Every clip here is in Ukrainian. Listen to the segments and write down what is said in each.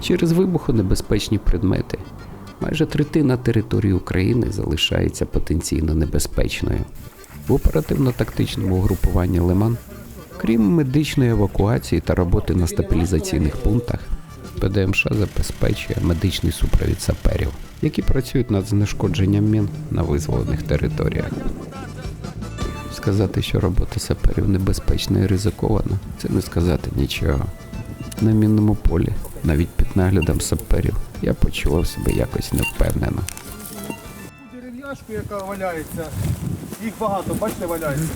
Через вибухонебезпечні предмети майже третина території України залишається потенційно небезпечною. В оперативно-тактичному угрупуванні Лиман, крім медичної евакуації та роботи на стабілізаційних пунктах, ПДМШ забезпечує медичний супровід саперів, які працюють над знешкодженням мін на визволених територіях. Сказати, що робота саперів небезпечна і ризикована, це не сказати нічого. На мінному полі, навіть під наглядом саперів, я почував себе якось невпевнено. Дерев'яшку, яка валяється, їх багато, бачите, валяється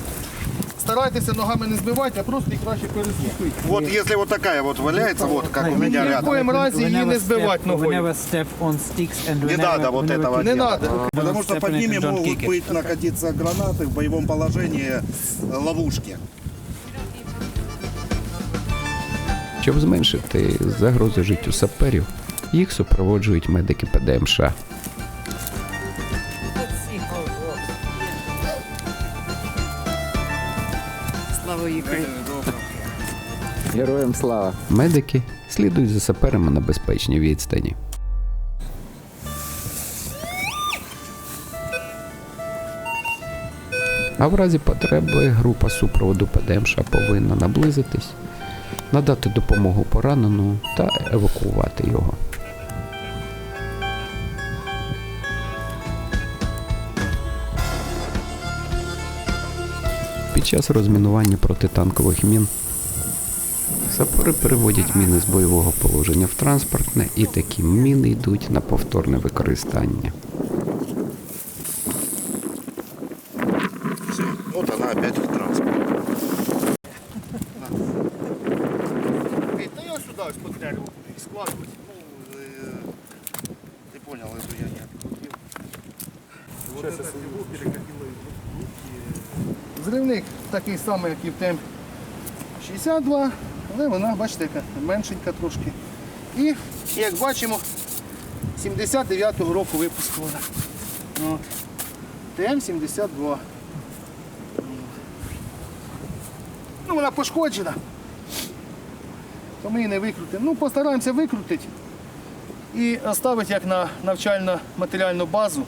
Старайтеся ногами не збивати, а просто їх краще переступити. Вот если вот такая вот валяется, вот как у меня Ни в рядом. коем разе її не Whenever збивати step- ногою. Whenever step on sticks and Не whenever- надо вот whenever этого kick Не it. надо. Потому что Step под on it ними and don't могут kick it. быть находиться гранаты в боевом положении э, ловушки. Щоб зменшити загрозу життю саперів, їх супроводжують медики ПДМШ. Героям слава! Медики слідують за саперами на безпечній відстані. А в разі потреби група супроводу ПДМШ повинна наблизитись, надати допомогу пораненому та евакуювати його. Під час розмінування протитанкових мін Сапори переводять міни з бойового положення в транспортне, і такі міни йдуть на повторне використання. Вот она опять в транспорте. Та я сюди ось під дерево буду їх складувати. Ну, э, ты понял, эту я не открутил. Зривник такий самий, як і в темп 62, але вона, бачите, яка меншенька трошки. І, як бачимо, 79-го року випуску вона. От. ТМ-72. Ну, вона пошкоджена. То ми її не викрутимо. Ну, постараємося викрутити і оставити як на навчально-матеріальну базу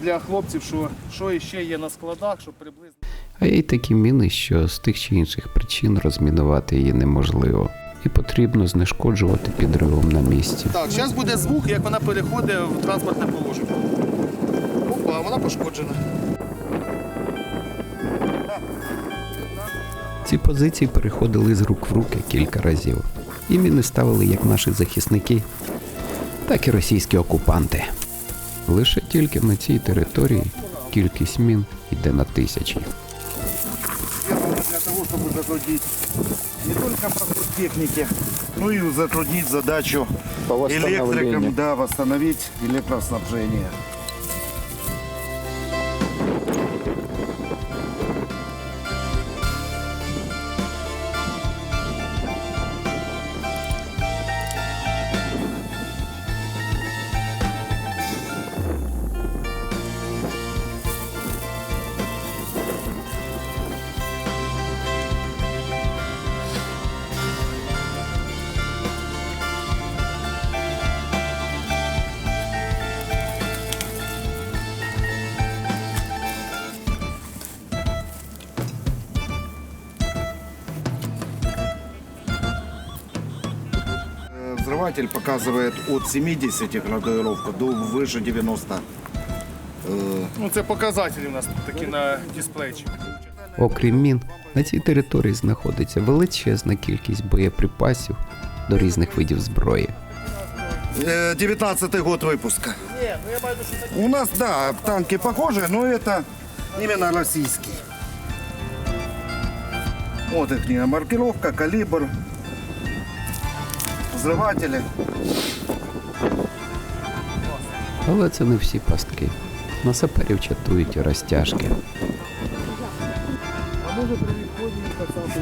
для хлопців, що, що ще є на складах, щоб приблизно. А є й такі міни, що з тих чи інших причин розмінувати її неможливо, і потрібно знешкоджувати підривом на місці. Так, зараз буде звук, як вона переходить в транспортне положення. Опа, вона пошкоджена. Ці позиції переходили з рук в руки кілька разів. І міни ставили як наші захисники, так і російські окупанти. Лише тільки на цій території кількість мін йде на тисячі. Затруднить не только проход техники, но и затруднить задачу электрикам, да, восстановить электроснабжение. Э, Взрыватель показывает от 70 градуировка до выше 90. Э, Ну, це показателі у нас тут такі на дисплейчі. Окрім мін, на цій території знаходиться величезна кількість боєприпасів до різних видів зброї. э, 19 год выпуска. У нас, да, танки похожи, но это именно российский. Вот их маркировка, калибр, взрыватели. Але це не всі пастки. На саперів чатують розтяжки. А може при відході кацапи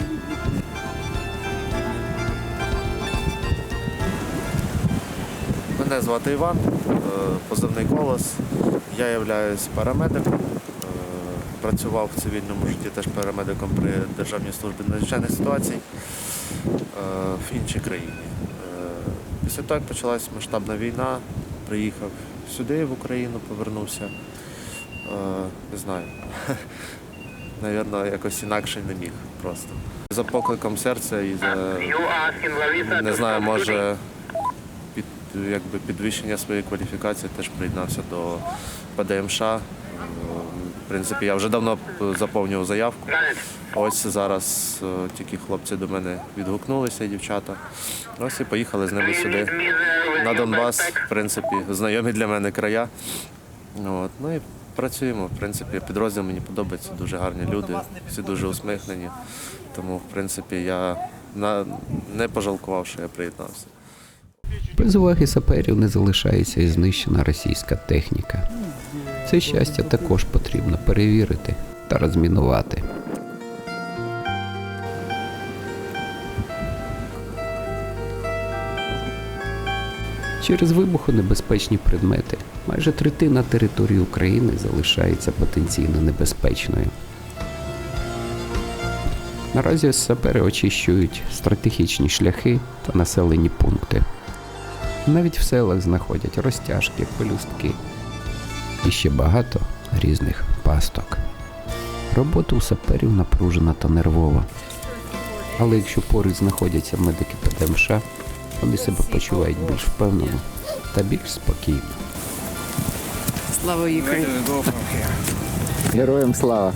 Мене звати Іван, е, позивний колос. Я являюсь парамедиком, е, працював в цивільному житті теж парамедиком при Державній службі надзвичайних ситуацій е, в іншій країні. Після того, як почалась масштабна війна, приїхав сюди, в Україну, повернувся. Е, Не знаю. Навірно, якось інакше не міг просто. За покликом серця і за не знаю, може під якби підвищення своєї кваліфікації теж приєднався до ПДМШ. Принципі, я вже давно заповнював заявку. Ось зараз е, тільки хлопці до мене відгукнулися, дівчата. Ось і поїхали з ними сюди на Донбас. В принципі, знайомі для мене края. От. Ну і працюємо. В принципі, підрозділ мені подобається, дуже гарні люди, всі дуже усміхнені. Тому, в принципі, я на... не пожалкував, що я приєднався. Без уваги саперів не залишається і знищена російська техніка. Це щастя також потрібно перевірити та розмінувати. Через вибухонебезпечні предмети майже третина території України залишається потенційно небезпечною. Наразі сапери очищують стратегічні шляхи та населені пункти. Навіть в селах знаходять розтяжки, пелюстки і ще багато різних пасток. Робота у саперів напружена та нервова. Але якщо поруч знаходяться медики ПДМШ, вони себе почувають більш впевнено та більш спокійно. Слава Україні! Героям слава!